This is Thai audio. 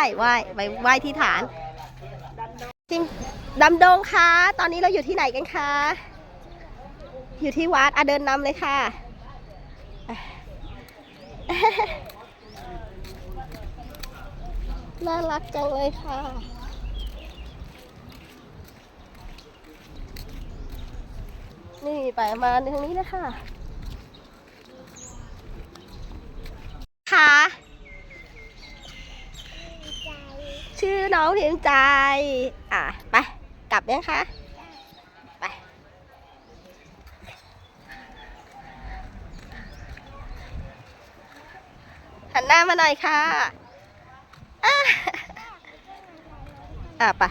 ไหว้ไหว้ไปไหว้ที่ฐานจิมดำดงคะตอนนี้เราอยู่ที่ไหนกันคะ อยู่ที่วัดอะเดินนำเลยค่ะ น่ารักจังเลยค่ะนี่ไปมาทางนี้เลยค่ะค่ะ ชื่อน้องเพียงใจ อะ ไป กลับยังคะไป หันหน้ามาหน่อยค่ะ อะอะไป